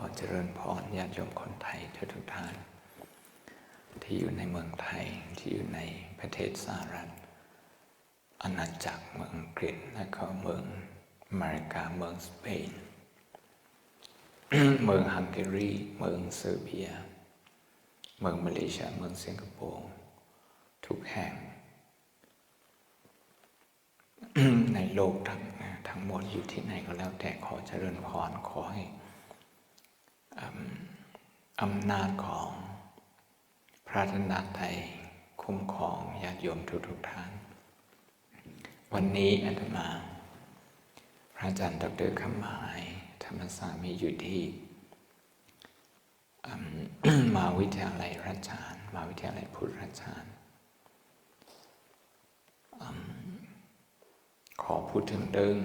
อเจริญพรญาติโยมคนไทยทุกท่าน ที่อยู่ในเมืองไทยที่อยู่ในประเทศสหรัฐอาณาจักรเมืองอังกฤษและก็เมืองอเมริกาเมืองสเปน เมืองฮังการี เมืองเซอร์เบีย เมืองมาเลเซียเมืองสิงคโปร์ทุกแห่ง ในโลกทั้งทั้งหมดอยู่ที่ไหนก็แล้วแต่ขอเจริญพรขอให้ อำนาจของพระธนาไตยคุ้มครองญาติโยมทุกทุกท่าน วันนี้อาตมา พระอาจารย์ดรคำหมาย ธรรมสามีอยู่ที่มมาวิทยาลัยราชานมาวิทยาลัยพุทธราชานอขอพูดถึงเรื่อง